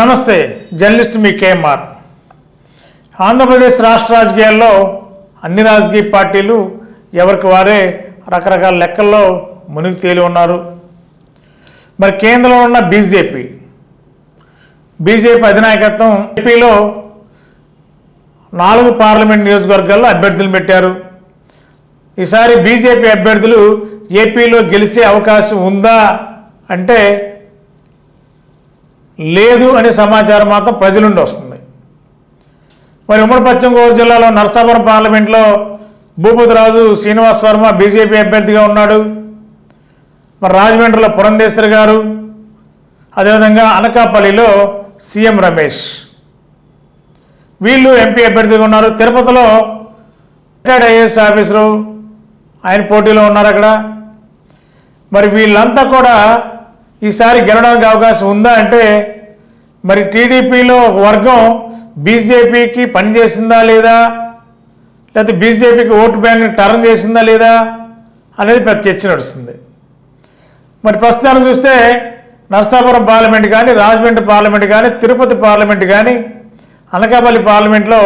నమస్తే జర్నలిస్ట్ మీ కేఎంఆర్. ఆంధ్రప్రదేశ్ రాష్ట్ర రాజకీయాల్లో అన్ని రాజకీయ పార్టీలు ఎవరికి వారే రకరకాల లెక్కల్లో మునిగి తేలి ఉన్నారు. మరి కేంద్రంలో ఉన్న బీజేపీ. బీజేపీ అధినాయకత్వం ఏపీలో నాలుగు పార్లమెంట్ నియోజకవర్గాల్లో అభ్యర్థులు పెట్టారు. ఈసారి బీజేపీ అభ్యర్థులు ఏపీలో గెలిచే అవకాశం ఉందా అంటే లేదు అనే సమాచారం మాత్రం ప్రజల నుండి వస్తుంది. మరి ఉమ్మడి పశ్చిమ గోదావరి జిల్లాలో నరసాపురం పార్లమెంట్లో భూపతిరాజు శ్రీనివాస్ వర్మ బీజేపీ అభ్యర్థిగా ఉన్నాడు. మరి రాజమండ్రిలో పురంధేశ్వర్ గారు అదేవిధంగా అనకాపల్లిలో సీఎం రమేష్. వీళ్ళు ఎంపీ అభ్యర్థిగా ఉన్నారు. తిరుపతిలో రిటైర్డ్ ఐఏఎస్ ఆఫీసరు ఆయన పోటీలో ఉన్నారు అక్కడ. మరి వీళ్ళంతా కూడా ఈసారి గెలవడానికి అవకాశం ఉందా అంటే మరి టీడీపీలో ఒక వర్గం బీజేపీకి పనిచేసిందా లేదా? లేకపోతే బీజేపీకి ఓటు బ్యాంక్ని టర్న్ చేసిందా లేదా? అనేది పెద్ద చర్చ నడుస్తుంది. మరి ప్రస్తుతానికి చూస్తే నర్సాపురం పార్లమెంట్ కానీ రాజమండ్రి పార్లమెంట్ కానీ తిరుపతి పార్లమెంట్ కానీ అనకాపల్లి పార్లమెంట్లో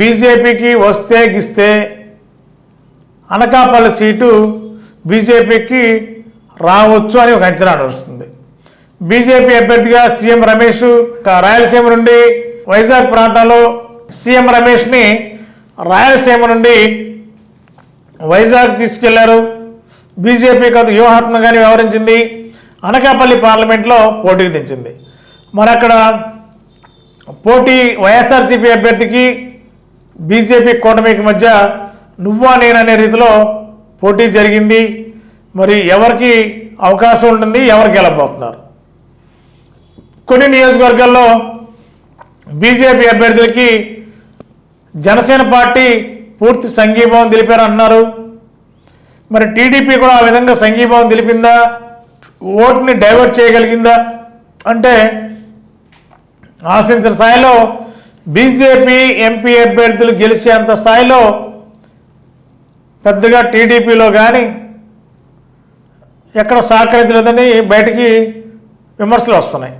బీజేపీకి వస్తే గిస్తే అనకాపల్లి సీటు బీజేపీకి రావచ్చు అని ఒక అంచనా నడుస్తుంది. బీజేపీ అభ్యర్థిగా సీఎం రమేష్ రాయలసీమ నుండి వైజాగ్ ప్రాంతంలో సీఎం రమేష్ని రాయలసీమ నుండి వైజాగ్ తీసుకెళ్ళారు. బీజేపీ కథ వ్యూహాత్మకంగానే వ్యవహరించింది. అనకాపల్లి పార్లమెంట్లో పోటీకి దించింది. మరి అక్కడ పోటీ వైఎస్ఆర్సీపీ అభ్యర్థికి బీజేపీ కూటమికి మధ్య నువ్వా నేననే రీతిలో పోటీ జరిగింది. మరి ఎవరికి అవకాశం ఉంటుంది ఎవరు గెలబోతున్నారు కొన్ని నియోజకవర్గాల్లో బీజేపీ అభ్యర్థులకి జనసేన పార్టీ పూర్తి సంఘీభావం తెలిపారు అన్నారు మరి టీడీపీ కూడా ఆ విధంగా సంఘీభావం తెలిపిందా? ఓటుని డైవర్ట్ చేయగలిగిందా? అంటే ఆశించిన స్థాయిలో బీజేపీ ఎంపీ అభ్యర్థులు గెలిచేంత స్థాయిలో పెద్దగా టీడీపీలో కానీ ఎక్కడ సహకరించలేదని బయటికి విమర్శలు వస్తున్నాయి.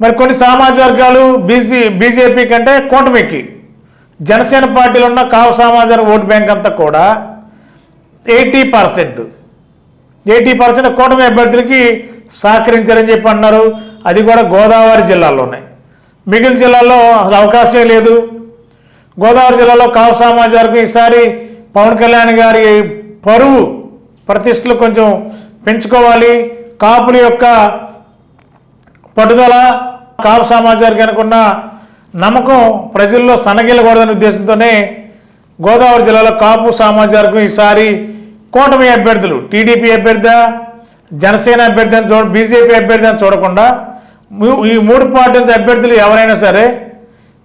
మరి కొన్ని సామాజిక వర్గాలు బీజీ బీజేపీ కంటే కూటమికి జనసేన పార్టీలో ఉన్న కావు సామాజిక ఓటు బ్యాంక్ అంతా కూడా ఎయిటీ పర్సెంట్ ఎయిటీ పర్సెంట్ కూటమి అభ్యర్థులకి సహకరించారని చెప్పి అన్నారు. అది కూడా గోదావరి జిల్లాలోనే. మిగిలిన జిల్లాల్లో అసలు అవకాశమే లేదు. గోదావరి జిల్లాలో కావు సామాజిక వర్గం ఈసారి పవన్ కళ్యాణ్ గారి పరువు ప్రతిష్టలు కొంచెం పెంచుకోవాలి. కాపుల యొక్క పట్టుదల కాపు సమాచారానికి అనుకున్న నమ్మకం ప్రజల్లో సనగిల్లకూడదనే ఉద్దేశంతోనే గోదావరి జిల్లాలో కాపు సమాచారకు ఈసారి కూటమి అభ్యర్థులు టీడీపీ అభ్యర్థి జనసేన అభ్యర్థి అని చూడ బీజేపీ అభ్యర్థి అని చూడకుండా ఈ మూడు పార్టీ నుంచి అభ్యర్థులు ఎవరైనా సరే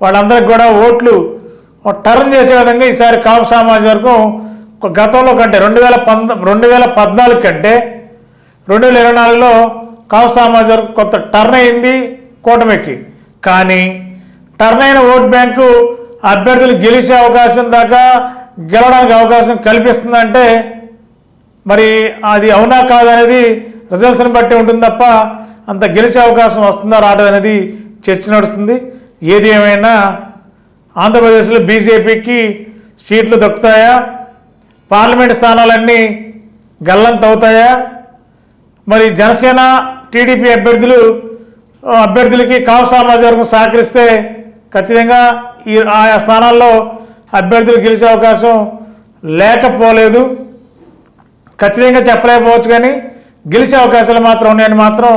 వాళ్ళందరికి కూడా ఓట్లు టర్న్ చేసే విధంగా ఈసారి కాపు సామాజిక వర్గం గతంలో కంటే రెండు వేల పంద రెండు వేల పద్నాలుగు కంటే రెండు వేల ఇరవై నాలుగులో కావు సామాజిక కొంత టర్న్ అయింది కూటమికి. కానీ టర్న్ అయిన ఓట్ బ్యాంకు అభ్యర్థులు గెలిచే అవకాశం దాకా గెలవడానికి అవకాశం కల్పిస్తుందంటే మరి అది అవునా కాదనేది రిజల్ట్స్ని బట్టి ఉంటుంది తప్ప అంత గెలిచే అవకాశం వస్తుందా రాదనేది అనేది చర్చ నడుస్తుంది. ఏది ఏమైనా ఆంధ్రప్రదేశ్లో బీజేపీకి సీట్లు దక్కుతాయా? పార్లమెంట్ స్థానాలన్నీ గల్లంతవుతాయా మరి జనసేన టీడీపీ అభ్యర్థులు అభ్యర్థులకి కావు సామాజిక వర్గం సహకరిస్తే ఖచ్చితంగా ఈ ఆయా స్థానాల్లో అభ్యర్థులు గెలిచే అవకాశం లేకపోలేదు. ఖచ్చితంగా చెప్పలేకపోవచ్చు కానీ గెలిచే అవకాశాలు మాత్రం ఉన్నాయని మాత్రం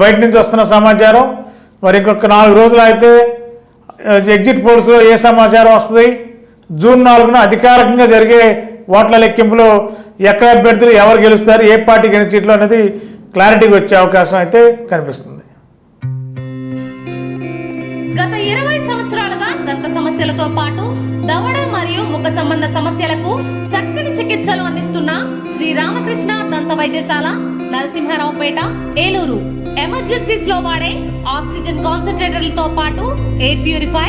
బయట నుంచి వస్తున్న సమాచారం. మరి ఇంకొక నాలుగు రోజులు అయితే ఎగ్జిట్ పోల్స్లో ఏ సమాచారం వస్తుంది? జూన్ నాలుగున అధికారికంగా జరిగే ఓట్ల లెక్కింపులో ఎక్కడ అభ్యర్థులు ఎవరు గెలుస్తారు ఏ పార్టీ గెలిచిట్లు అనేది క్లారిటీకి వచ్చే అవకాశం అయితే కనిపిస్తుంది. గత ఇరవై సంవత్సరాలుగా దంత సమస్యలతో పాటు దవడ మరియు ముఖ సంబంధ సమస్యలకు చక్కని చికిత్సలు అందిస్తున్న శ్రీ రామకృష్ణ దంత వైద్యశాల నరసింహారావుపేట ఏలూరు. ఎమర్జెన్సీస్లో వాడే ఆక్సిజన్ కాన్సన్ట్రేటర్లతో పాటు air purifier